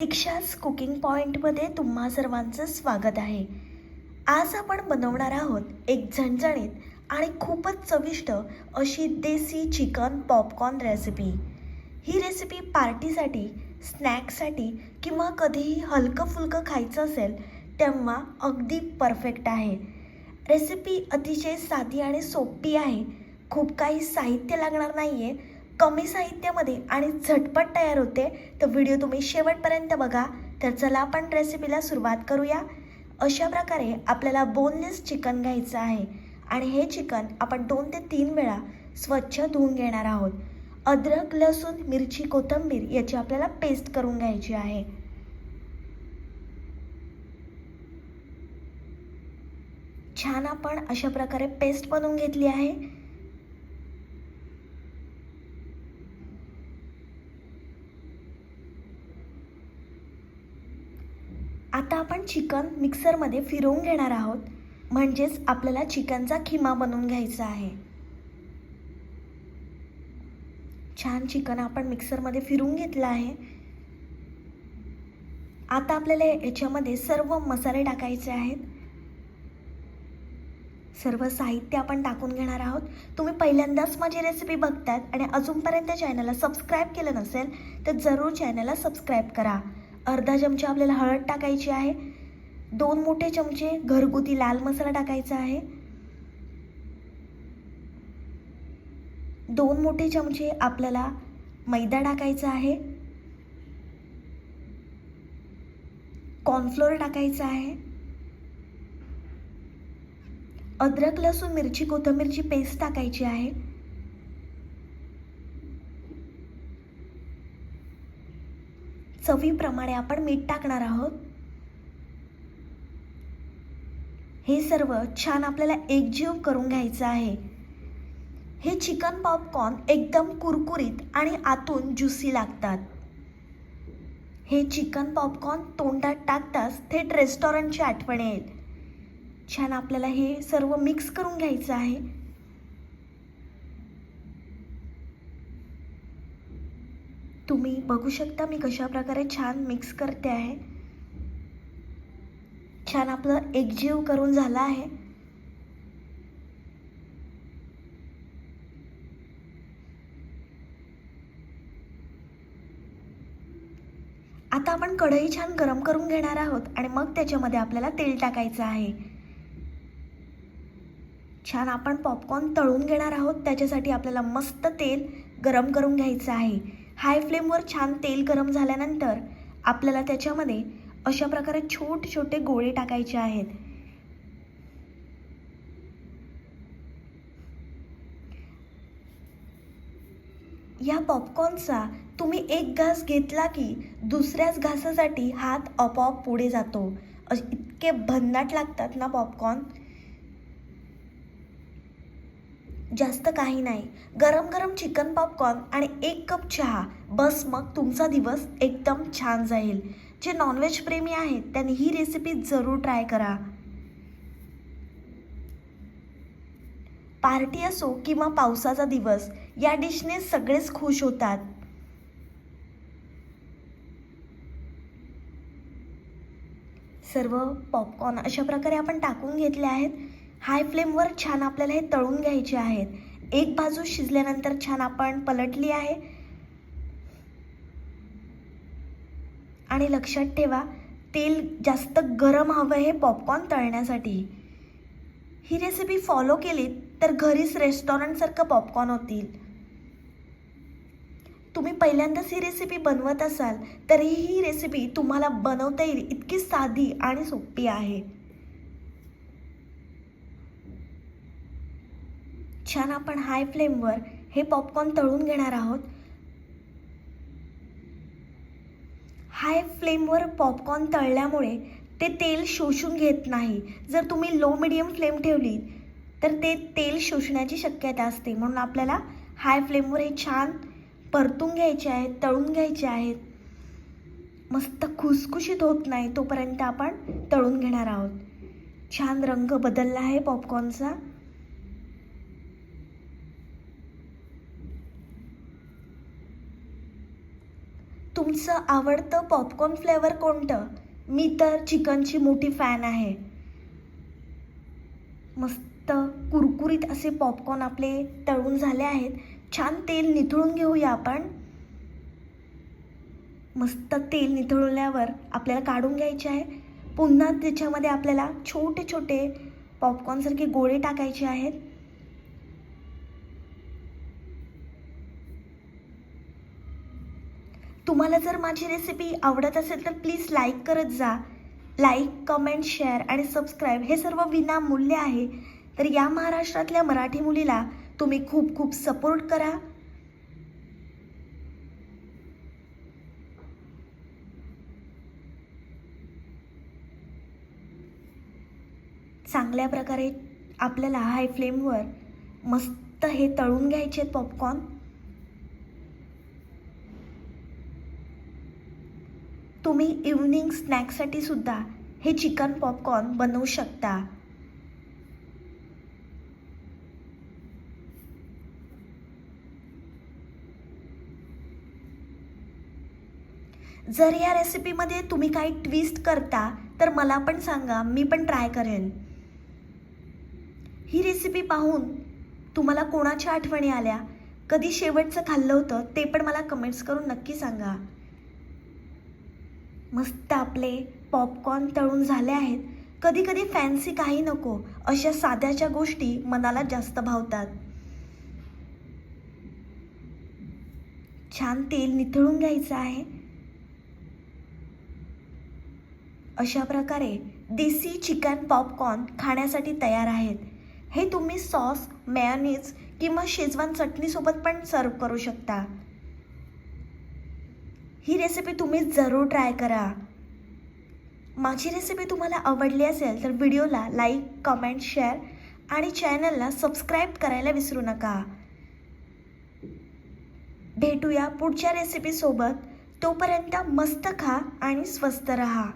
दीक्षाच cooking पॉईंटमध्ये तुम्हा सर्वांचं स्वागत आहे. आज आपण बनवणार आहोत एक झणझणीत आणि खूपच चविष्ट अशी देसी चिकन पॉपकॉर्न रेसिपी. ही रेसिपी पार्टीसाठी स्नॅक्ससाठी किंवा कधीही हलकं फुलकं खायचं असेल तेव्हा अगदी परफेक्ट आहे. रेसिपी अतिशय साधी आणि सोपी आहे. खूप काही साहित्य लागणार नाही आहे कमी साहित्यामध्ये आणि झटपट तयार होते तर व्हिडिओ तुम्ही शेवटपर्यंत बघा. तर चला आपण रेसिपीला सुरुवात करूया. अशा प्रकारे आपल्याला बोनलेस चिकन घ्यायचं आहे. आणि हे चिकन आपण दोन ते तीन वेळा स्वच्छ धुवून घेणार आहोत. अद्रक लसूण मिरची कोथिंबीर याची आपल्याला पेस्ट करून घ्यायची आहे. छान आपण अशा प्रकारे पेस्ट बनवून घेतली आहे. आता आपण चिकन मिक्सरमध्ये फिरवून घेणार आहोत. म्हणजेच आपल्याला चिकनचा खिमा बनवून घ्यायचा आहे. छान चिकन आपण मिक्सरमध्ये फिरवून घेतलं आहे. आता आपल्याला याच्यामध्ये सर्व मसाले टाकायचे आहेत. सर्व साहित्य आपण टाकून घेणार आहोत. तुम्ही पहिल्यांदाच माझी रेसिपी बघतात आणि अजूनपर्यंत चॅनलला सबस्क्राईब केलं नसेल तर जरूर चॅनलला सबस्क्राईब करा. अर्धा चमचा आपल्याला हळद टाकायची आहे. दोन मोठे चमचे घरगुती लाल मसाला टाकायचा आहे. दोन मोठे चमचे आपल्याला मैदा टाकायचा आहे. कॉर्नफ्लोअर टाकायचा आहे. अद्रक लसूण मिरची कोथिंबीरची पेस्ट टाकायची आहे. चवीप्रमाणे आपण मीठ टाकणार आहोत. हे सर्व छान आपल्याला एकजीव करून घ्यायचं आहे. हे चिकन पॉपकॉर्न एकदम कुरकुरीत आणि आतून ज्युसी लागतात. हे चिकन पॉपकॉर्न तोंडात टाकताच थेट रेस्टॉरंटची आठवण येईल. छान आपल्याला हे सर्व मिक्स करून घ्यायचं आहे. तुम्ही बघू शकता मी कशा प्रकारे छान मिक्स करते आहे. छान आपलं एकजीव करून झालं आहे. आता आपण कढई छान गरम करून घेणार आहोत आणि मग त्याच्यामध्ये आपल्याला तेल टाकायचं आहे. छान आपण पॉपकॉर्न तळून घेणार आहोत. त्याच्यासाठी आपल्याला मस्त तेल गरम करून घ्यायचं आहे. हाय फ्लेमवर छान तेल गरम झाल्यानंतर आपल्याला त्याच्यामध्ये अशा प्रकारे छोटे छोटे गोळे टाकायचे आहेत. या पॉपकॉर्नचा तुम्ही एक घास घेतला की दुसऱ्याच घासासाठी हात आपोआप पुढे जातो. इतके भन्नाट लागतात ना पॉपकॉर्न जास्त काही नाही. गरम गरम चिकन पॉपकॉर्न आणि एक कप चहा. बस मग तुमचा दिवस एकदम छान जाईल. जे नॉनव्हेज प्रेमी आहेत त्यांनी ही रेसिपी जरूर ट्राय करा. पार्टी असो किंवा पावसाचा दिवस या डिशने सगळेच खुश होतात. सर्व पॉपकॉर्न अशा प्रकारे आपण टाकून घेतले आहेत. हाय फ्लेमवर छान आपल्याला हे तळून घ्यायचे आहेत. एक बाजू शिजल्यानंतर छान आपण पलटली आहे. आणि लक्षात ठेवा तेल जास्त गरम हवं हे पॉपकॉर्न तळण्यासाठी. ही रेसिपी फॉलो केली तर घरीच रेस्टॉरंटसारखं पॉपकॉर्न होतील. तुम्ही पहिल्यांदाच ही रेसिपी बनवत असाल तरी ही रेसिपी तुम्हाला बनवता येईल इतकी साधी आणि सोपी आहे. छान आपण हाय फ्लेमवर हे पॉपकॉर्न तळून घेणार आहोत. हाय फ्लेमवर पॉपकॉर्न तळल्यामुळे ते तेल शोषून घेत नाही. जर तुम्ही लो मिडियम फ्लेम ठेवली तर ते तेल शोषण्याची शक्यता असते. म्हणून आपल्याला हाय फ्लेमवर हे छान परतून घ्यायचे आहेत तळून घ्यायचे आहेत. मस्त खुसखुशीत होत नाही तोपर्यंत आपण तळून घेणार आहोत. छान रंग बदलला आहे पॉपकॉर्नचा तुमचं आवडतं पॉपकॉर्न फ्लेवर कोणतं? मी तर चिकनची मोठी फॅन आहे. मस्त कुरकुरीत असे पॉपकॉर्न आपले तळून झाले आहेत. छान तेल निथळून घेऊया आपण. मस्त तेल निथळल्यावर आपल्याला काढून घ्यायचे आहे. पुन्हा त्याच्यामध्ये आपल्याला छोटे छोटे पॉपकॉर्नसारखे गोळे टाकायचे आहेत. तुम्हाला जर माझी रेसिपी आवडत असेल तर प्लीज लाईक करत जा. लाईक कमेंट शेअर आणि सबस्क्राईब हे सर्व विनामूल्य आहे. तर या महाराष्ट्रातल्या मराठी मुलीला तुम्ही खूप खूप सपोर्ट करा. चांगल्या प्रकारे आपल्याला हाय फ्लेमवर मस्त हे तळून घ्यायचे आहेत पॉपकॉर्न तुम्ही इव्हनिंग स्नॅक्ससाठी सुद्धा हे चिकन पॉपकॉर्न बनवू शकता. जर या रेसिपीमध्ये तुम्ही काही ट्विस्ट करता तर मला पण सांगा मी पण ट्राय करेन. ही रेसिपी पाहून तुम्हाला कोणाच्या आठवणी आल्या? कधी शेवटचं खाल्लं होतं ते पण मला कमेंट्स करून नक्की सांगा. मस्त आपले पॉपकॉर्न तळून झाले आहेत. कधी कधी फॅन्सी काही नको अशा साध्याच्या गोष्टी मनाला जास्त भावतात. छान तेल निथळून घ्यायचं आहे. अशा प्रकारे देसी चिकन पॉपकॉर्न खाण्यासाठी तयार आहेत. हे तुम्ही सॉस मेयोनीज किंवा शेजवान चटणीसोबत पण सर्व करू शकता. ही रेसिपी तुम्ही जरूर ट्राय करा. माझी रेसिपी तुम्हाला आवडली असेल तर व्हिडिओला लाईक कमेंट शेअर आणि चॅनलला सबस्क्राईब करायला विसरू नका. भेटूया पुढच्या रेसिपीसोबत तोपर्यंत मस्त खा आणि स्वस्त रहा.